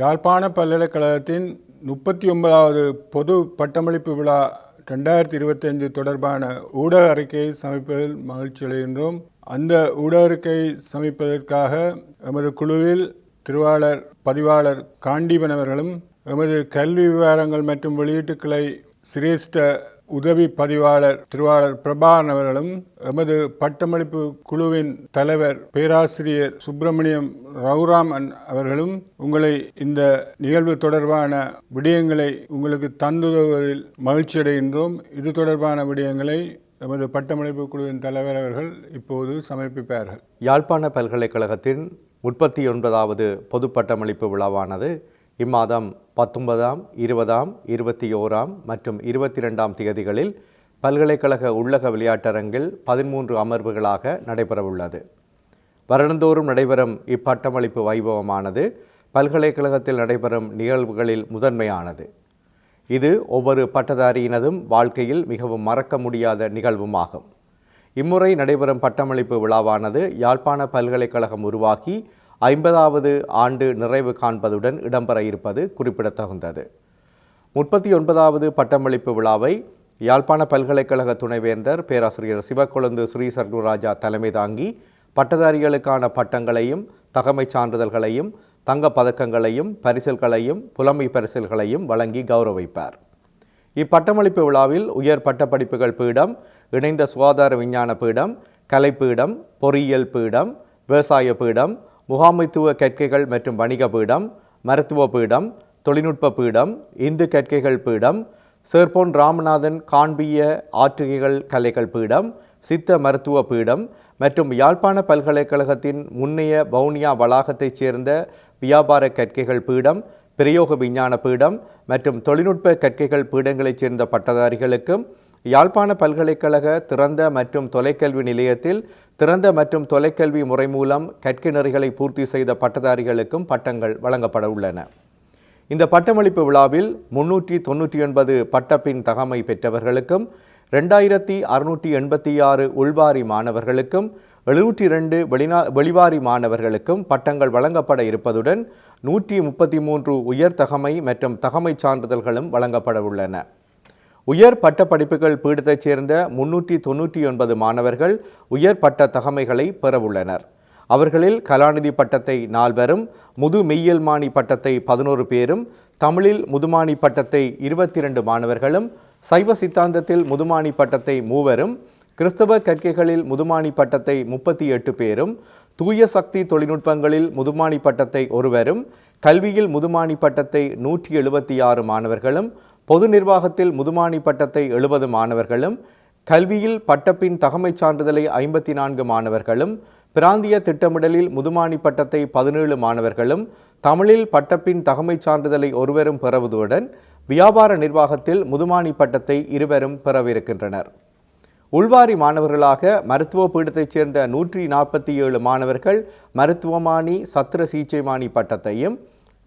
யாழ்ப்பாண பல்கலைக்கழகத்தின் முப்பத்தி ஒன்பதாவது பொது பட்டமளிப்பு விழா ரெண்டாயிரத்தி இருபத்தைந்து தொடர்பான ஊடக அறிக்கையை சமைப்பதில் மகிழ்ச்சி அடைகின்றோம். அந்த ஊடக அறிக்கையை சமைப்பதற்காக எமது குழுவில் திருவாளர் பதிவாளர் காண்டீபன் அவர்களும் எமது கல்வி விவகாரங்கள் மற்றும் வெளியீட்டுக்களை சிரேஷ்ட உதவி பதிவாளர் திருவாளர் பிரபாகரன் அவர்களும் எமது பட்டமளிப்பு குழுவின் தலைவர் பேராசிரியர் சுப்பிரமணியம் ரவுராமன் அவர்களும் உங்களை இந்த நிகழ்வு தொடர்பான விடயங்களை உங்களுக்கு தந்துதவுவதில் மகிழ்ச்சி அடைகின்றோம். இது தொடர்பான விடயங்களை எமது பட்டமளிப்பு குழுவின் தலைவர் அவர்கள் இப்போது சமர்ப்பிப்பார்கள். யாழ்ப்பாண பல்கலைக்கழகத்தின் முப்பத்தி ஒன்பதாவது பொது பட்டமளிப்பு விழாவானது இம்மாதம் பத்தொன்பதாம் இருபதாம் இருபத்தி ஓராம் மற்றும் இருபத்தி ரெண்டாம் தேதிகளில் பல்கலைக்கழக உள்ளக விளையாட்டரங்கில் பதிமூன்று அமர்வுகளாக நடைபெறவுள்ளது. வருடந்தோறும் நடைபெறும் இப்பட்டமளிப்பு வைபவமானது பல்கலைக்கழகத்தில் நடைபெறும் நிகழ்வுகளில் முதன்மையானது. இது ஒவ்வொரு பட்டதாரியினதும் வாழ்க்கையில் மிகவும் மறக்க முடியாத நிகழ்வுமாகும். இம்முறை நடைபெறும் பட்டமளிப்பு விழாவானது யாழ்ப்பாண பல்கலைக்கழகம் உருவாக்கி ஐம்பதாவது ஆண்டு நிறைவு காண்பதுடன் இடம்பெற இருப்பது குறிப்பிடத்தகுந்தது. முப்பத்தி ஒன்பதாவது பட்டமளிப்பு விழாவை யாழ்ப்பாண பல்கலைக்கழக துணைவேந்தர் பேராசிரியர் சிவக்கொழுந்து ஸ்ரீ சர்க்குராஜா தலைமை தாங்கி பட்டதாரிகளுக்கான பட்டங்களையும் தகமைச் சான்றிதழ்களையும் தங்கப் பதக்கங்களையும் பரிசில்களையும் புலமை பரிசில்களையும் வழங்கி கௌரவிப்பார். இப்பட்டமளிப்பு விழாவில் உயர் பட்டப்படிப்புகள் பீடம் இணைந்த சுகாதார விஞ்ஞான பீடம் கலைப்பீடம் பொறியியல் பீடம் விவசாய பீடம் முகாமைத்துவ கற்கைகள் மற்றும் வணிக பீடம் மருத்துவ பீடம் தொழில்நுட்ப பீடம் இந்து கற்கைகள் பீடம் சேர்போன் ராமநாதன் காண்பிய ஆற்றுகைகள் கலைகள் பீடம் சித்த மருத்துவ பீடம் மற்றும் யாழ்ப்பாண பல்கலைக்கழகத்தின் முன்னைய வவுனியா வளாகத்தைச் சேர்ந்த வியாபார கற்கைகள் பீடம் பிரயோக விஞ்ஞான பீடம் மற்றும் தொழில்நுட்ப கற்கைகள் பீடங்களைச் சேர்ந்த பட்டதாரிகளுக்கும் யாழ்ப்பாண பல்கலைக்கழக திறந்த மற்றும் தொலைக்கல்வி நிலையத்தில் திறந்த மற்றும் தொலைக்கல்வி முறை மூலம் கற்கிணறுகளை பூர்த்தி செய்த பட்டதாரிகளுக்கும் பட்டங்கள் வழங்கப்பட உள்ளன. இந்த பட்டமளிப்பு விழாவில் முன்னூற்றி தொண்ணூற்றி ஒன்பது பட்டப்பின் தகமை பெற்றவர்களுக்கும் ரெண்டாயிரத்தி அறுநூற்றி எண்பத்தி ஆறு உள்வாரி மாணவர்களுக்கும் எழுநூற்றி ரெண்டு வெளிநா வெளிவாரி மாணவர்களுக்கும் பட்டங்கள் வழங்கப்பட இருப்பதுடன் நூற்றி முப்பத்தி மூன்று உயர் தகமை மற்றும் தகமைச் சான்றிதழ்களும் வழங்கப்பட உள்ளன. உயர் பட்ட படிப்புகள் பீடத்தைச் சேர்ந்த முன்னூற்றி தொண்ணூற்றி ஒன்பது மாணவர்கள் உயர் பட்ட தகமைகளை பெறவுள்ளனர். அவர்களில் கலாநிதி பட்டத்தை நால்வரும் முது மெய்யல்மானி பட்டத்தை பதினோரு பேரும் தமிழில் முதுமானி பட்டத்தை இருபத்தி இரண்டு மாணவர்களும் சைவ சித்தாந்தத்தில் முதுமானி பட்டத்தை மூவரும் கிறிஸ்தவ கற்கைகளில் முதுமானி பட்டத்தை முப்பத்தி எட்டு பேரும் தூய சக்தி தொழில்நுட்பங்களில் முதுமானி பட்டத்தை ஒருவரும் கல்வியில் முதுமானி பட்டத்தை நூற்றி எழுபத்தி ஆறு மாணவர்களும் பொது நிர்வாகத்தில் முதுமானி பட்டத்தை எழுபது மாணவர்களும் கல்வியில் பட்டப்பின் தகமைச் சான்றிதழை ஐம்பத்தி நான்கு மாணவர்களும் பிராந்திய திட்டமிடலில் முதுமானி பட்டத்தை பதினேழு மாணவர்களும் தமிழில் பட்டப்பின் தகமைச் சான்றிதழை ஒருவரும் பெறுவதுடன் வியாபார நிர்வாகத்தில் முதுமானி பட்டத்தை இருவரும் பெறவிருக்கின்றனர். உள்வாரி மாணவர்களாக மருத்துவ பீடத்தைச் சேர்ந்த நூற்றி நாற்பத்தி ஏழு மாணவர்கள் மருத்துவமானி சத்திர சிகிச்சைமானி பட்டத்தையும்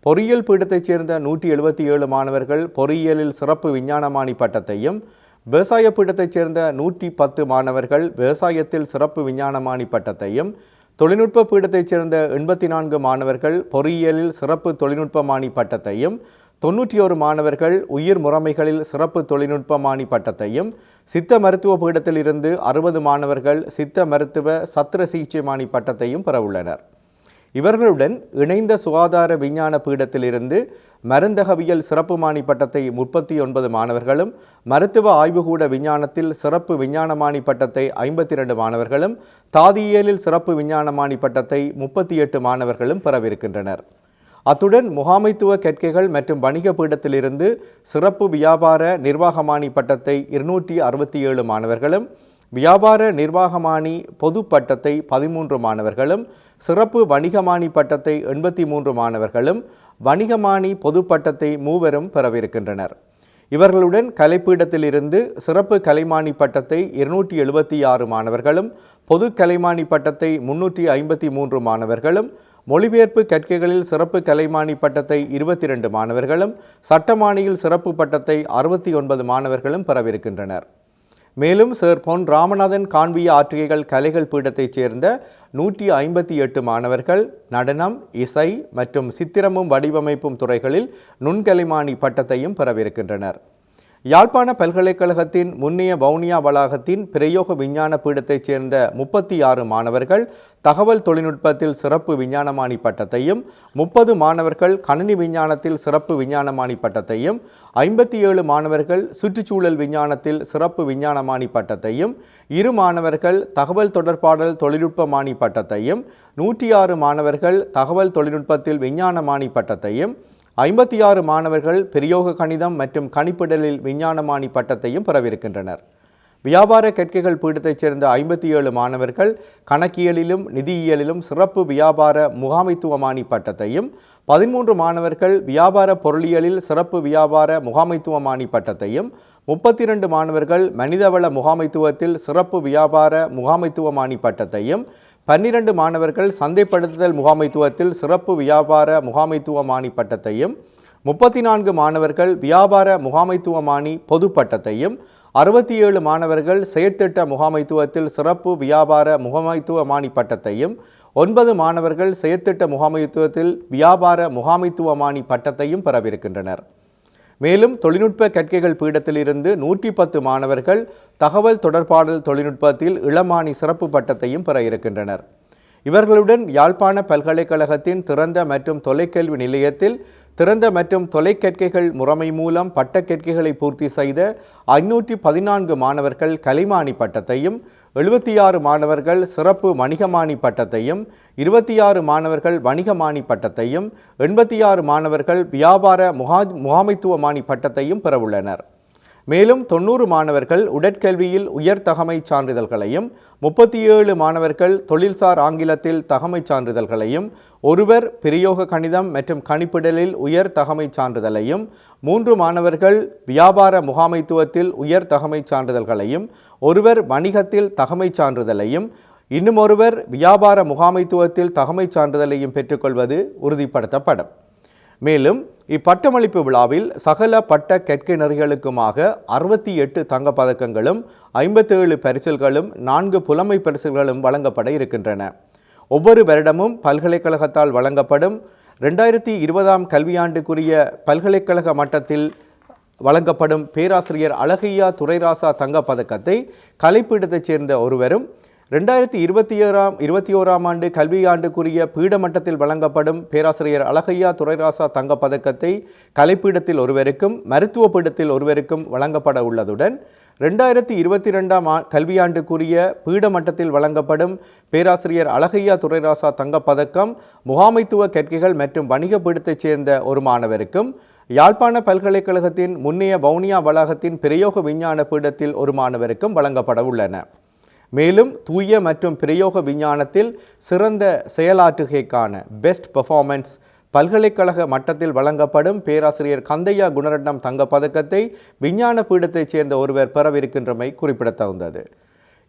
பொறியியல் பீடத்தைச் சேர்ந்த நூற்றி எழுபத்தி ஏழு மாணவர்கள் பொறியியலில் சிறப்பு விஞ்ஞானமானி பட்டத்தையும் விவசாய பீடத்தைச் சேர்ந்த நூற்றி பத்து மாணவர்கள் விவசாயத்தில் சிறப்பு விஞ்ஞானமானி பட்டத்தையும் தொழில்நுட்ப பீடத்தைச் சேர்ந்த எண்பத்தி நான்கு மாணவர்கள் பொறியியலில் சிறப்பு தொழில்நுட்பமானி பட்டத்தையும் தொன்னூற்றி ஒரு மாணவர்கள் உயிர் முறைமைகளில் சிறப்பு தொழில்நுட்பமானி பட்டத்தையும் சித்த மருத்துவ பீடத்தில் இருந்து அறுபது மாணவர்கள் சித்த மருத்துவ சத்திர சிகிச்சைமானி பட்டத்தையும் பெறவுள்ளனர். இவர்களுடன் இணைந்த சுகாதார விஞ்ஞான பீடத்திலிருந்து மருந்தகவியல் சிறப்புமானி பட்டத்தை முப்பத்தி ஒன்பது மாணவர்களும் மருத்துவ ஆய்வுகூட விஞ்ஞானத்தில் சிறப்பு விஞ்ஞானமானி பட்டத்தை ஐம்பத்தி இரண்டு மாணவர்களும் தாதியியலில் சிறப்பு விஞ்ஞானமானி பட்டத்தை முப்பத்தி எட்டு மாணவர்களும் பெறவிருக்கின்றனர். அத்துடன் முகாமைத்துவ கற்கைகள் மற்றும் வணிக பீடத்திலிருந்து சிறப்பு வியாபார நிர்வாகமானி பட்டத்தை இருநூற்றி அறுபத்தி ஏழு மாணவர்களும் வியாபார நிர்வாகமானி பொது பட்டத்தை பதிமூன்று மாணவர்களும் சிறப்பு வணிகமானி பட்டத்தை எண்பத்தி மூன்று மாணவர்களும் வணிகமானி பொது பட்டத்தை மூவரும் பெறவிருக்கின்றனர். இவர்களுடன் கலைப்பீடத்திலிருந்து சிறப்பு கலைமானி பட்டத்தை இருநூற்றி எழுபத்தி ஆறு மாணவர்களும் பொது கலைமானி பட்டத்தை முன்னூற்றி ஐம்பத்தி மூன்று மாணவர்களும் மொழிபெயர்ப்பு கற்கைகளில் சிறப்பு கலைமானி பட்டத்தை இருபத்தி இரண்டு மாணவர்களும் சட்டமானியில் சிறப்பு பட்டத்தை அறுபத்தி ஒன்பது மாணவர்களும் பெறவிருக்கின்றனர். மேலும் சர் பொன் ராமநாதன் காண்பிய ஆற்றுகைகள் கலைகள் பீடத்தைச் சேர்ந்த நூற்றி ஐம்பத்தி எட்டு மாணவர்கள் நடனம் இசை மற்றும் சித்திரமும் வடிவமைப்பும் துறைகளில் நுண்கலைமானி பட்டத்தையும் பெறவிருக்கின்றனர். யாழ்ப்பாண பல்கலைக்கழகத்தின் முன்னைய வவுனியா வளாகத்தின் பிரயோக விஞ்ஞான பீடத்தைச் சேர்ந்த முப்பத்தி ஆறு மாணவர்கள் தகவல் தொழில்நுட்பத்தில் சிறப்பு விஞ்ஞானமானி பட்டத்தையும் முப்பது மாணவர்கள் கணினி விஞ்ஞானத்தில் சிறப்பு விஞ்ஞானமானி பட்டத்தையும் ஐம்பத்தி ஏழு மாணவர்கள் சுற்றுச்சூழல் விஞ்ஞானத்தில் சிறப்பு விஞ்ஞானமானி பட்டத்தையும் இரு மாணவர்கள் தகவல் தொடர்பாடல் தொழில்நுட்பமானி பட்டத்தையும் நூற்றி ஆறு மாணவர்கள் தகவல் தொழில்நுட்பத்தில் விஞ்ஞானமானி பட்டத்தையும் ஐம்பத்தி ஆறு மாணவர்கள் பிரயோக கணிதம் மற்றும் கணிப்பிடலில் விஞ்ஞானமானி பட்டத்தையும் பெறவிருக்கின்றனர். வியாபார கற்கைகள் பீடத்தைச் சேர்ந்த ஐம்பத்தி ஏழு மாணவர்கள் கணக்கியலிலும் நிதியியலிலும் சிறப்பு வியாபார முகாமைத்துவமானி பட்டத்தையும் பதிமூன்று மாணவர்கள் வியாபார பொருளியலில் சிறப்பு வியாபார முகாமைத்துவமானி பட்டத்தையும் முப்பத்தி இரண்டு மாணவர்கள் மனிதவள முகாமைத்துவத்தில் சிறப்பு வியாபார முகாமைத்துவமானி பட்டத்தையும் பன்னிரண்டு மாணவர்கள் சந்தைப்படுத்துதல் முகாமைத்துவத்தில் சிறப்பு வியாபார முகாமைத்துவமானி பட்டத்தையும் முப்பத்தி நான்கு மாணவர்கள் வியாபார முகாமைத்துவமானி பொது பட்டத்தையும் அறுபத்தி ஏழு மாணவர்கள் செயற்திட்ட முகாமைத்துவத்தில் சிறப்பு வியாபார முகாமைத்துவமானி பட்டத்தையும் ஒன்பது மாணவர்கள் செயற்திட்ட முகாமைத்துவத்தில் வியாபார முகாமைத்துவமானி பட்டத்தையும் பெறவிருக்கின்றனர். மேலும் தொழில்நுட்ப கற்கைகள் பீடத்திலிருந்து நூற்றி பத்து மாணவர்கள் தகவல் தொடர்பாடல் தொழில்நுட்பத்தில் இளமானி சிறப்பு பட்டத்தையும் பெற இருக்கின்றனர். இவர்களுடன் யாழ்ப்பாண பல்கலைக்கழகத்தின் திறந்த மற்றும் தொலைக்கல்வி நிலையத்தில் திறந்த மற்றும் தொலைக்கற்கைகள் முறைமை மூலம் பட்டக்கற்கைகளை பூர்த்தி செய்த ஐநூற்றி பதினான்கு மாணவர்கள் கலைமானி பட்டத்தையும் எழுபத்தி ஆறு மாணவர்கள் சிறப்பு வணிகமானி பட்டத்தையும் இருபத்தி ஆறு மாணவர்கள் வணிகமானி பட்டத்தையும் எண்பத்தி ஆறு மாணவர்கள் வியாபார முகா முகாமைத்துவமானி பட்டத்தையும் பெறவுள்ளனர். மேலும் தொண்ணூறு மாணவர்கள் உடற்கல்வியில் உயர் தகமை சான்றிதழ்களையும் முப்பத்தி ஏழு மாணவர்கள் தொழில்சார் ஆங்கிலத்தில் தகமை சான்றிதழ்களையும் ஒருவர் பிரயோக கணிதம் மற்றும் கணிப்பிடலில் உயர் தகமை சான்றிதழையும் மூன்று மாணவர்கள் வியாபார முகாமைத்துவத்தில் உயர் தகமை சான்றிதழ்களையும் ஒருவர் வணிகத்தில் தகமை சான்றிதழையும் இன்னும் ஒருவர் வியாபார முகாமைத்துவத்தில் தகமை சான்றிதழையும் பெற்றுக்கொள்வது உறுதிப்படுத்தப்படும். மேலும் இப்பட்டமளிப்பு விழாவில் சகல பட்ட கற்கை அறுபத்தி எட்டு தங்கப் பதக்கங்களும் ஐம்பத்தேழு பரிசில்களும் நான்கு புலமை பரிசில்களும் வழங்கப்பட இருக்கின்றன. ஒவ்வொரு வருடமும் பல்கலைக்கழகத்தால் வழங்கப்படும் ரெண்டாயிரத்தி இருபதாம் கல்வியாண்டுக்குரிய பல்கலைக்கழக மட்டத்தில் வழங்கப்படும் பேராசிரியர் அழகையா துரைராசா தங்கப் பதக்கத்தை கலைப்பீடத்தைச் சேர்ந்த ஒருவரும் ரெண்டாயிரத்தி இருபத்தி ஏழாம் இருபத்தி ஓராம் ஆண்டு கல்வியாண்டுக்குரிய பீடமட்டத்தில் வழங்கப்படும் பேராசிரியர் அழகையா துரைராசா தங்கப்பதக்கத்தை கலைப்பீடத்தில் ஒருவருக்கும் மருத்துவ பீடத்தில் ஒருவருக்கும் வழங்கப்பட உள்ளதுடன் ரெண்டாயிரத்தி இருபத்தி ரெண்டாம் ஆ கல்வியாண்டுக்குரிய பீடமட்டத்தில் வழங்கப்படும் பேராசிரியர் அழகையா துரைராசா தங்கப் பதக்கம் முகாமைத்துவ கற்கைகள் மற்றும் வணிக பீடத்தைச் சேர்ந்த ஒரு மாணவருக்கும் யாழ்ப்பாண பல்கலைக்கழகத்தின் முன்னைய வவுனியா வளாகத்தின் பிரயோக விஞ்ஞான பீடத்தில் ஒரு மாணவருக்கும் வழங்கப்பட உள்ளன. மேலும் தூய மற்றும் பிரயோக விஞ்ஞானத்தில் சிறந்த செயலாற்றுகைக்கான பெஸ்ட் பெர்ஃபார்மன்ஸ் பல்கலைக்கழக மட்டத்தில் வழங்கப்படும் பேராசிரியர் கந்தையா குணரட்னம் தங்க பதக்கத்தை விஞ்ஞான பீடத்தைச் சேர்ந்த ஒருவர் பெறவிருக்கின்றமை குறிப்பிடத்தகுந்தது.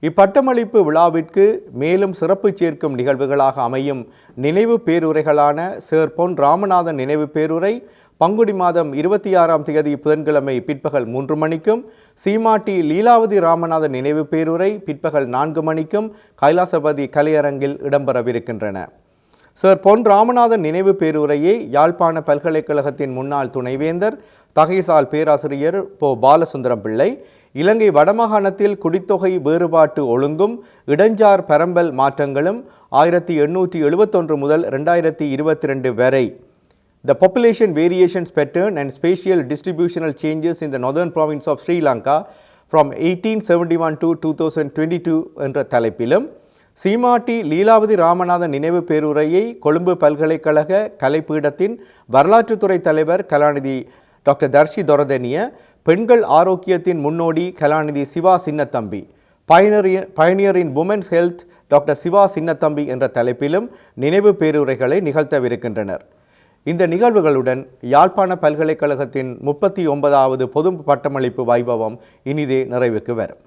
இப்பட்டமளிப்பு விழாவிற்கு மேலும் சிறப்பு சேர்க்கும் நிகழ்வுகளாக அமையும் நினைவு பேருரைகளான சேர் பொன் ராமநாதன் நினைவு பேருரை பங்குடி மாதம் இருபத்தி ஆறாம் தேதி புதன்கிழமை பிற்பகல் மூன்று மணிக்கும் சீமாட்டி லீலாவதி ராமநாதன் நினைவு பேருரை பிற்பகல் நான்கு மணிக்கும் கைலாசபதி கலையரங்கில் இடம்பெறவிருக்கின்றன. சர் பொன் ராமநாதன் நினைவு பேருரையை யாழ்ப்பாண பல்கலைக்கழகத்தின் முன்னாள் துணைவேந்தர் தகைசால் பேராசிரியர் போ. பாலசுந்தரம் பிள்ளை இலங்கை வடமாகாணத்தில் குடித்தொகை வேறுபாட்டு ஒழுங்கும் இடஞ்சார் பரம்பல் மாற்றங்களும் ஆயிரத்தி எண்ணூற்றி எழுபத்தொன்று முதல் ரெண்டாயிரத்தி இருபத்தி ரெண்டு வரை. The population variations pattern and spatial distributional changes in the distributional changes in the northern province of Sri Lanka from 1871 to 2022 என்ற தலைப்பிலும் சீமாட்டி லீலாவதி ராமநாதன் நினைவு பேருரையை கொழும்பு பல்கலைக்கழக கலைப்பீடத்தின் வரலாற்றுத்துறை தலைவர் கலாநிதி டாக்டர் தர்ஷி தொரதனிய பெண்கள் ஆரோக்கியத்தின் முன்னோடி கலாநிதி சிவா சின்னத்தம்பி பயனரின் பயனியரின் women's health doctor Siva Chinnathambi என்ற தலைப்பிலும் நினைவு பேருரைகளை நிகழ்த்தவிருக்கின்றனர். இந்த நிகழ்வுகளுடன் யாழ்ப்பாண பல்கலைக்கழகத்தின் முப்பத்தி ஒன்பதாவது பொது பட்டமளிப்பு வைபவம் இனிதே நிறைவுக்கு வரும்.